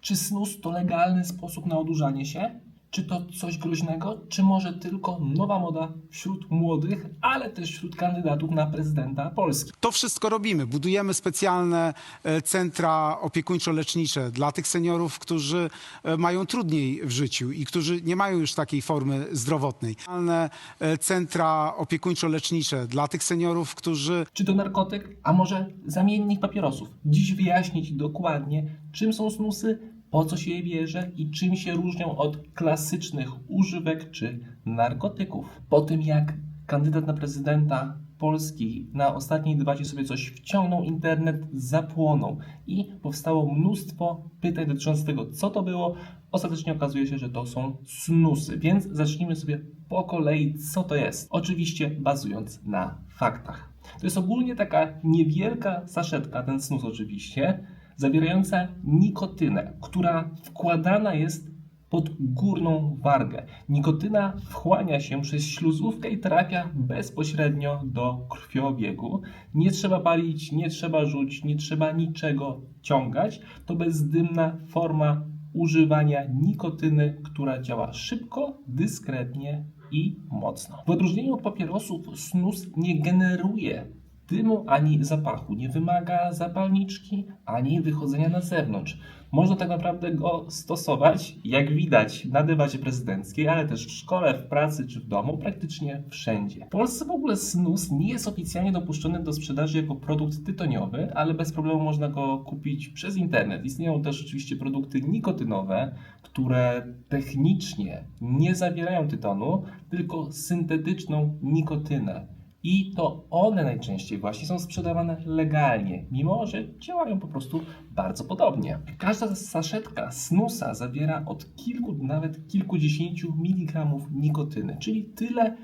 Czy snus to legalny sposób na odurzanie się? Czy to coś groźnego, czy może tylko nowa moda wśród młodych, ale też wśród kandydatów na prezydenta Polski? To wszystko robimy. Budujemy specjalne e, centra opiekuńczo-lecznicze dla tych seniorów, którzy e, mają trudniej w życiu i którzy nie mają już takiej formy zdrowotnej. Specjalne e, centra opiekuńczo-lecznicze dla tych seniorów, którzy Czy to narkotyk, a może zamiennik papierosów? Dziś wyjaśnić dokładnie, czym są snusy, po co się je bierze i czym się różnią od klasycznych używek czy narkotyków. Po tym jak kandydat na prezydenta Polski na ostatniej debacie sobie coś wciągnął, internet zapłonął i powstało mnóstwo pytań dotyczących tego, co to było. Ostatecznie okazuje się, że to są snusy, więc zacznijmy sobie po kolei, co to jest. Oczywiście bazując na faktach. To jest ogólnie taka niewielka saszetka, ten snus oczywiście, zawierająca nikotynę, która wkładana jest pod górną wargę. Nikotyna wchłania się przez śluzówkę i trafia bezpośrednio do krwiobiegu. Nie trzeba palić, nie trzeba rzuć, nie trzeba niczego ciągać. To bezdymna forma używania nikotyny, która działa szybko, dyskretnie i mocno. W odróżnieniu od papierosów, snus nie generuje dymu ani zapachu, nie wymaga zapalniczki ani wychodzenia na zewnątrz. Można tak naprawdę go stosować, jak widać, na debacie prezydenckiej, ale też w szkole, w pracy czy w domu, praktycznie wszędzie. W Polsce w ogóle snus nie jest oficjalnie dopuszczony do sprzedaży jako produkt tytoniowy, ale bez problemu można go kupić przez internet. Istnieją też oczywiście produkty nikotynowe, które technicznie nie zawierają tytonu, tylko syntetyczną nikotynę. I to one najczęściej właśnie są sprzedawane legalnie, mimo że działają po prostu bardzo podobnie. Każda saszetka snusa zawiera od kilku, nawet kilkudziesięciu miligramów nikotyny, czyli tyle,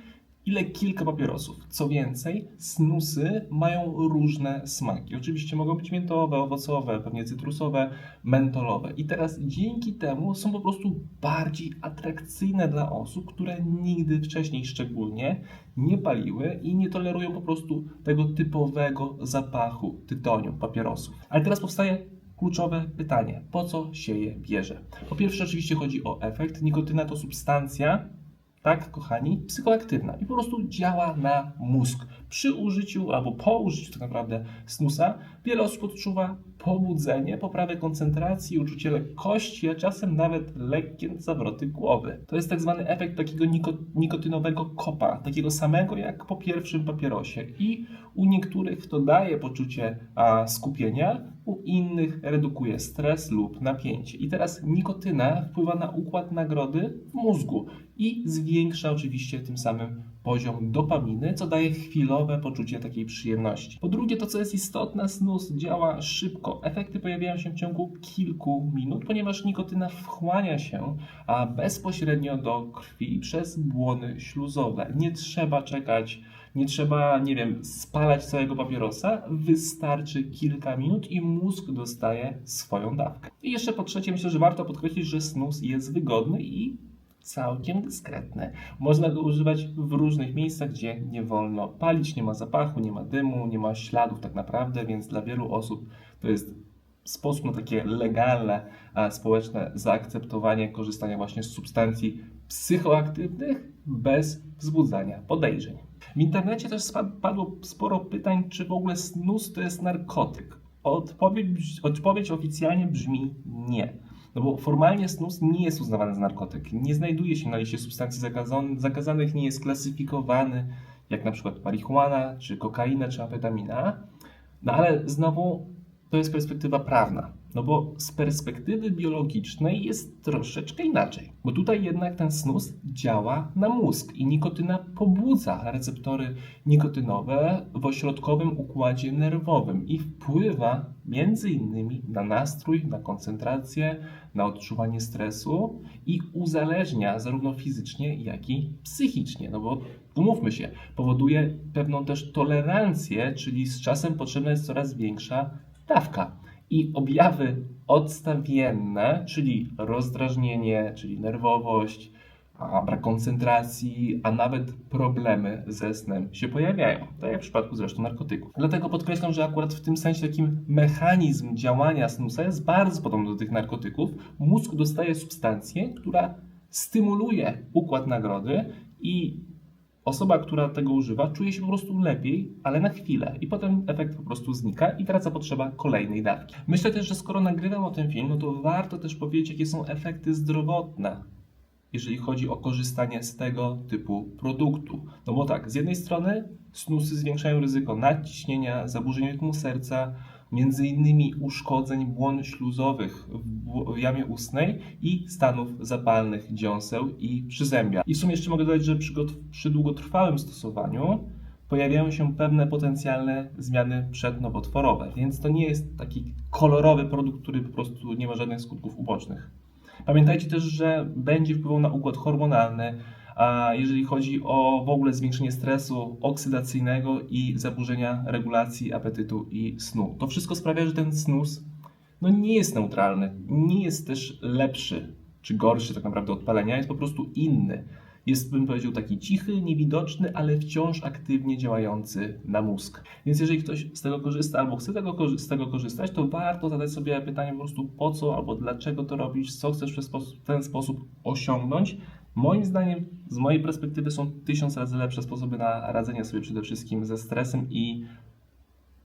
ile kilka papierosów. Co więcej, snusy mają różne smaki. Oczywiście mogą być miętowe, owocowe, pewnie cytrusowe, mentolowe. I teraz dzięki temu są po prostu bardziej atrakcyjne dla osób, które nigdy wcześniej szczególnie nie paliły i nie tolerują po prostu tego typowego zapachu tytoniu, papierosów. Ale teraz powstaje kluczowe pytanie: po co się je bierze? Po pierwsze, oczywiście chodzi o efekt. Nikotyna to substancja, tak, kochani, psychoaktywna i po prostu działa na mózg. Przy użyciu albo po użyciu tak naprawdę snusa wiele osób odczuwa pobudzenie, poprawę koncentracji, uczucie lekkości, a czasem nawet lekkie zawroty głowy. To jest tak zwany efekt takiego niko nikotynowego kopa, takiego samego jak po pierwszym papierosie i u niektórych to daje poczucie skupienia, u innych redukuje stres lub napięcie. I teraz nikotyna wpływa na układ nagrody w mózgu i zwiększa oczywiście tym samym poziom dopaminy, co daje chwilowe poczucie takiej przyjemności. Po drugie, to co jest istotne, snus działa szybko. Efekty pojawiają się w ciągu kilku minut, ponieważ nikotyna wchłania się a bezpośrednio do krwi przez błony śluzowe. Nie trzeba czekać nie trzeba, nie wiem, spalać całego papierosa, wystarczy kilka minut i mózg dostaje swoją dawkę. I jeszcze po trzecie, myślę, że warto podkreślić, że snus jest wygodny i całkiem dyskretny. Można go używać w różnych miejscach, gdzie nie wolno palić, nie ma zapachu, nie ma dymu, nie ma śladów tak naprawdę, więc dla wielu osób to jest sposób na takie legalne, społeczne zaakceptowanie korzystania właśnie z substancji psychoaktywnych bez wzbudzania podejrzeń. W internecie też padło sporo pytań, czy w ogóle snus to jest narkotyk. Odpowiedź, odpowiedź oficjalnie brzmi nie. No bo formalnie snus nie jest uznawany za narkotyk. Nie znajduje się na liście substancji zakazanych, nie jest klasyfikowany jak na przykład marihuana, czy kokaina, czy amfetamina. No ale znowu to jest perspektywa prawna. No bo z perspektywy biologicznej jest troszeczkę inaczej. Bo tutaj jednak ten snus działa na mózg i nikotyna pobudza receptory nikotynowe w ośrodkowym układzie nerwowym i wpływa między innymi na nastrój, na koncentrację, na odczuwanie stresu i uzależnia zarówno fizycznie, jak i psychicznie. No bo umówmy się, powoduje pewną też tolerancję, czyli z czasem potrzebna jest coraz większa dawka. I objawy odstawienne, czyli rozdrażnienie, czyli nerwowość, brak koncentracji, a nawet problemy ze snem się pojawiają. Tak jak w przypadku zresztą narkotyków. Dlatego podkreślam, że akurat w tym sensie takim mechanizm działania snusa jest bardzo podobny do tych narkotyków. Mózg dostaje substancję, która stymuluje układ nagrody i osoba, która tego używa, czuje się po prostu lepiej, ale na chwilę. I potem efekt po prostu znika i wraca potrzeba kolejnej dawki. Myślę też, że skoro nagrywam o tym film, no to warto też powiedzieć, jakie są efekty zdrowotne, jeżeli chodzi o korzystanie z tego typu produktu. No bo tak, z jednej strony snusy zwiększają ryzyko nadciśnienia, zaburzeń rytmu serca, między innymi uszkodzeń błon śluzowych w jamie ustnej i stanów zapalnych dziąseł i przyzębia. I w sumie jeszcze mogę dodać, że przy, przy długotrwałym stosowaniu pojawiają się pewne potencjalne zmiany przednowotworowe, więc to nie jest taki kolorowy produkt, który po prostu nie ma żadnych skutków ubocznych. Pamiętajcie też, że będzie wpływał na układ hormonalny, a jeżeli chodzi o w ogóle zwiększenie stresu oksydacyjnego i zaburzenia regulacji apetytu i snu. To wszystko sprawia, że ten snus no nie jest neutralny, nie jest też lepszy czy gorszy tak naprawdę od palenia, jest po prostu inny. Jest, bym powiedział, taki cichy, niewidoczny, ale wciąż aktywnie działający na mózg. Więc jeżeli ktoś z tego korzysta albo chce tego, z tego korzystać, to warto zadać sobie pytanie po prostu po co albo dlaczego to robisz, co chcesz w ten sposób osiągnąć. Moim zdaniem, z mojej perspektywy, są tysiąc razy lepsze sposoby na radzenie sobie przede wszystkim ze stresem i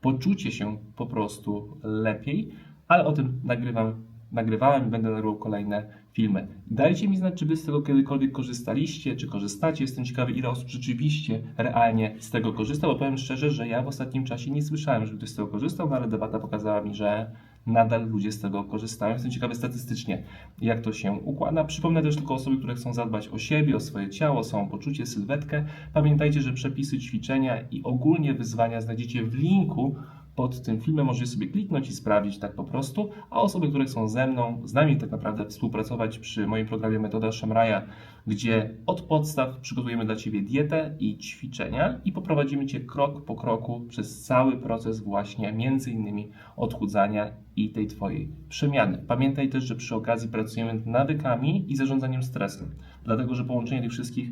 poczucie się po prostu lepiej, ale o tym nagrywam, nagrywałem i będę nagrywał kolejne filmy. Dajcie mi znać, czy wy z tego kiedykolwiek korzystaliście, czy korzystacie. Jestem ciekawy, ile osób rzeczywiście realnie z tego korzysta, bo powiem szczerze, że ja w ostatnim czasie nie słyszałem, żeby ktoś z tego korzystał, no ale debata pokazała mi, że nadal ludzie z tego korzystają. Jestem ciekawy statystycznie, jak to się układa. Przypomnę też tylko osoby, które chcą zadbać o siebie, o swoje ciało, samopoczucie, sylwetkę. Pamiętajcie, że przepisy ćwiczenia i ogólnie wyzwania znajdziecie w linku pod tym filmem. Możecie sobie kliknąć i sprawdzić tak po prostu. A osoby, które chcą ze mną, z nami tak naprawdę współpracować przy moim programie Metoda Szemraja, gdzie od podstaw przygotujemy dla Ciebie dietę i ćwiczenia i poprowadzimy Cię krok po kroku przez cały proces właśnie między innymi odchudzania i tej Twojej przemiany. Pamiętaj też, że przy okazji pracujemy nad nawykami i zarządzaniem stresem, dlatego że połączenie tych wszystkich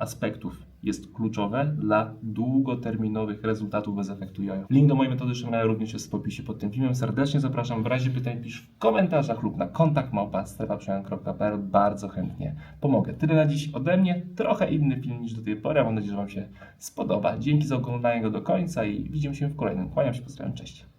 aspektów jest kluczowe dla długoterminowych rezultatów bez efektu jojo. Link do mojej metody Szemraja również jest w opisie pod tym filmem. Serdecznie zapraszam. W razie pytań pisz w komentarzach lub na kontakt małpa strefaprzemian.pl. Bardzo chętnie pomogę. Tyle na dziś ode mnie. Trochę inny film niż do tej pory. Mam nadzieję, że Wam się spodoba. Dzięki za oglądanie go do końca i widzimy się w kolejnym. Kłaniam się, pozdrawiam, cześć.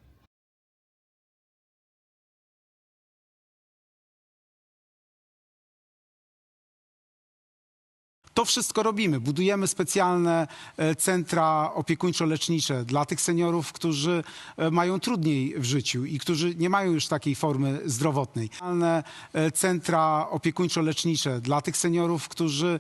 To wszystko robimy. Budujemy specjalne e, centra opiekuńczo-lecznicze dla tych seniorów, którzy e, mają trudniej w życiu i którzy nie mają już takiej formy zdrowotnej. Specjalne e, centra opiekuńczo-lecznicze dla tych seniorów, którzy